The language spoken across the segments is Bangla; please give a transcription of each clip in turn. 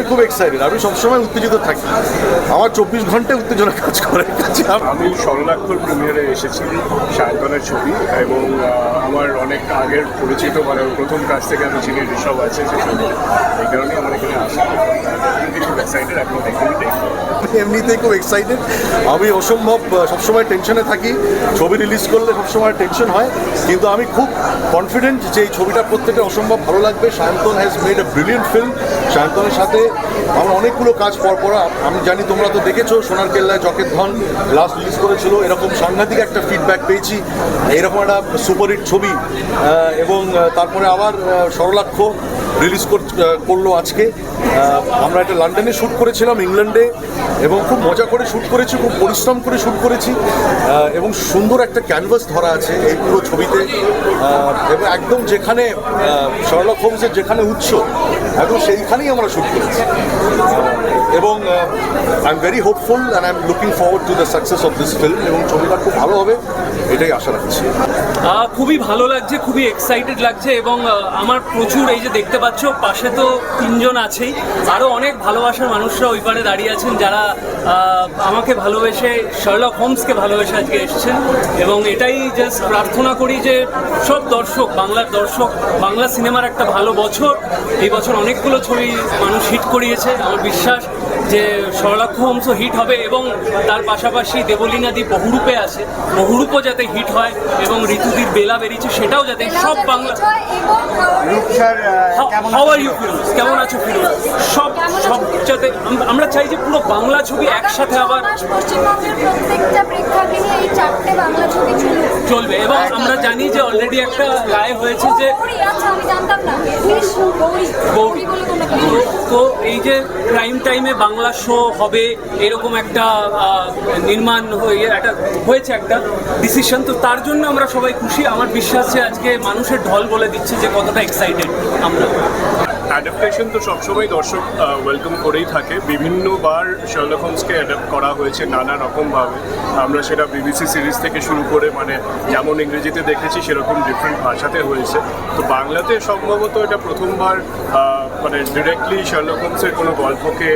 আমি খুব এক্সাইটেড আমি সবসময় উত্তেজিত থাকি। আমার চব্বিশ ঘন্টায় উত্তেজনা কাজ করে। আমি- স্মরণাক্ষর প্রিমিয়ারে এসেছি সায়ন্তনের ছবি এবং আমার অনেক আগের পরিচিত মানে প্রথম কাজ থেকে আমি চিনি ঋষভ আছে সে ছবি। এই কারণে আমার এখানে আসা। খুব এক্সাইটেড এখন এমনিতেই খুব এক্সাইটেড আমি অসম্ভব সবসময় টেনশনে থাকি। ছবি রিলিজ করলে সবসময় টেনশন হয়। কিন্তু আমি খুব কনফিডেন্ট যে এই ছবিটা প্রত্যেকটা অসম্ভব ভালো লাগবে। Sayantan has made a brilliant film সায়ন্তনের সাথে আমরা অনেকগুলো কাজ পর পর আমি জানি তোমরা তো দেখেছ সোনার কেল্লায় জকের ধন লাস্ট রিলিজ করেছিল। এরকম সাংঘাতিক একটা ফিডব্যাক পেয়েছি। এরকম একটা সুপারহিট ছবি এবং তারপরে আবার সরলাক্ষ রিলিজ করল আজকে। আমরা একটা লন্ডনে শ্যুট করেছিলাম ইংল্যান্ডে এবং খুব মজা করে শ্যুট করেছি, খুব পরিশ্রম করে শ্যুট করেছি। এবং সুন্দর একটা ক্যানভাস ধরা আছে এই পুরো ছবিতে। এবং একদম যেখানে শর্লক হোমসের যেখানে উৎস একদম সেইখানেই আমরা শুরু করেছি। এবং I am very hopeful and I am looking forward to the success of this film এবং ছবিটা খুব ভালো হবে, এটাই আশা রাখছি। খুবই ভালো লাগছে, খুবই এক্সাইটেড লাগছে এবং আমার প্রচুর এই যে দেখতে পাচ্ছ, পাশে তো তিনজন আছেই। আরও অনেক ভালোবাসার মানুষরা ওই পারে দাঁড়িয়ে আছেন যারা আমাকে ভালোবেসে শার্লক হোমসকে ভালোবেসে আজকে এসেছেন এবং এটাই জাস্ট প্রার্থনা করি যে সব দর্শক, বাংলার দর্শক, বাংলা সিনেমার একটা ভালো বছর। এই বছর অনেকগুলো ছবি মানুষ হিট করিয়েছে। আমার বিশ্বাস যে সরলাক্ষ হোমসও হিট হবে এবং তার পাশাপাশি দেবলীনাদি বহুরূপে আছে। বহুরূপও যাতে হিট হয় এবং ঋতুদির বেলা বেরিয়েছে সেটাও যাতে সব বাংলা কেমন হাউ ইউ ফিরোজ কেমন আছো ফিরোজ সব সব যাতে আমরা চাই যে পুরো বাংলা ছবি একসাথে আবার মাস পশ্চিমবঙ্গের প্রত্যেকটা প্রেক্ষাগৃহে এই চারটে বাংলা ছবি চলুক চলবে এবং আমরা জানি যে অলরেডি একটা রায় হয়েছে যে গৌরী, তো এই যে প্রাইম টাইমে বাংলা শো হবে, এরকম একটা নির্মাণ হয়ে, একটা, হয়েছে একটা ডিসিশন তো তার জন্য আমরা সবাই খুশি। আমার বিশ্বাস যে আজকে মানুষের ঢল বলে দিচ্ছে যে কতটা এক্সাইটেড আমরা। অ্যাডাপ্টেশন তো সবসময় দর্শক ওয়েলকাম করেই থাকে। বিভিন্নবার শার্লক হোমসকে অ্যাডাপ্ট করা হয়েছে নানা রকমভাবে। আমরা সেটা বিবিসি সিরিজ থেকে শুরু করে মানে যেমন ইংরেজিতে দেখেছি, সেরকম ডিফারেন্ট ভাষাতে হয়েছে। তো বাংলাতে সম্ভবত এটা প্রথমবার মানে ডিরেক্টলি শার্লক হোমসের কোনো গল্পকে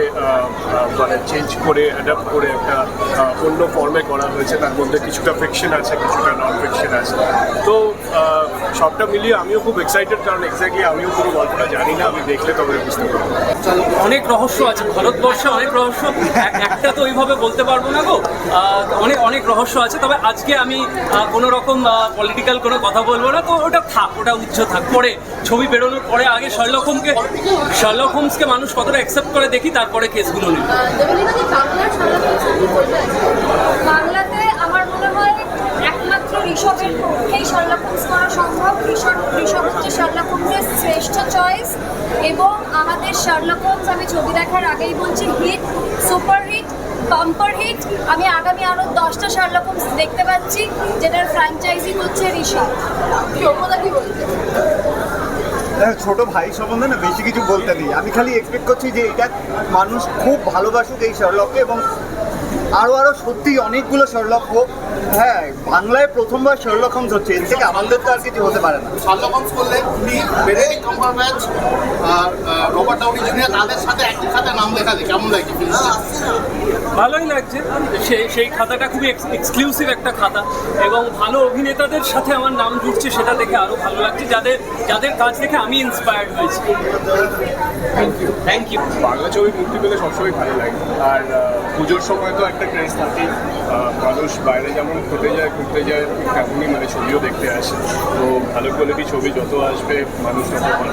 মানে চেঞ্জ করে অ্যাডাপ্ট করে একটা অন্য ফর্মে করা হয়েছে। তার মধ্যে কিছুটা ফিকশন আছে, কিছুটা নন ফিকশন আছে। তো সবটা মিলিয়ে আমিও খুব এক্সাইটেড কারণ এক্স্যাক্টলি আমিও পুরো গল্পটা জানি না আমি দেখলে তবে বুঝতে পারব। অনেক রহস্য আছে ভারতবর্ষে অনেক রহস্য একটা তো ওইভাবে বলতে পারব না গো। আহ, অনেক অনেক রহস্য আছে তবে আজকে আমি আহ, কোনো রকম পলিটিক্যাল কোনো কথা বলব না তো ওটা থাক ওটা উচ্চ থাক। পরে ছবি বেরোনোর পরে আগে শার্লক হোমকে শার্লক হোমসকে মানুষ কতটা অ্যাকসেপ্ট করে দেখি তারপরে কেসগুলো নিই দেবলীনাদি বাংলার সরলাক্ষ ছবি বলবে বাংলাতে আমার মনে হয় একমাত্র ঋষভের পক্ষেই শার্লক হোমস করা সম্ভব ঋষভ ঋষভ হচ্ছে শার্লক হোমসের শ্রেষ্ঠ চয়েস এবং আমাদের শার্লক হোমস আমি ছবি দেখার আগেই বলছি hit super hit bumper hit আমি আগামী আরও দশটা শার্লক হোমস দেখতে পাচ্ছি যেটার ফ্র্যাঞ্চাইজি হচ্ছে সৌম্যদা কি দেখো, ছোট ভাই সম্বন্ধে না বেশি কিছু বলতে নেই। আমি খালি এক্সপেক্ট করছি যে এটা মানুষ খুব ভালোবাসুক এই শার্লককে এবং আরও আরও সত্যি অনেকগুলো শার্লক হোক। হ্যাঁ বাংলায় প্রথমবার শার্লক হোমস হচ্ছে, এর থেকে আমাদের তো আর কিছু হতে পারে না। শার্লক করলে বেনেডিক্ট কাম্বারব্যাচ আর রবার্ট ডাউনি জুনিয়র তাদের সাথে একই খাতে নাম লেখা কেমন লাগে ভালোই লাগছে। সেই সেই খাতাটা খুবই এক্সক্লুসিভ একটা খাতা এবং ভালো অভিনেতাদের সাথে আমার নাম জুড়ছে সেটা দেখে আরও ভালো লাগছে। যাদের যাদের কাজ দেখে আমি ইন্সপায়ার্ড হয়েছি। Thank you thank you Bangla ছবি মুক্তি পেলে সবসময় ভালো লাগে। আর পুজোর সময় তো একটা ক্রেজ থাকে। মানুষ বাইরে যেমন খেতে যায় ঘুরতে যায় তেমনই মানে ছবিও দেখতে আসে। তো ভালো কোয়ালিটি ছবি যত আসবে মানুষ তত ভালো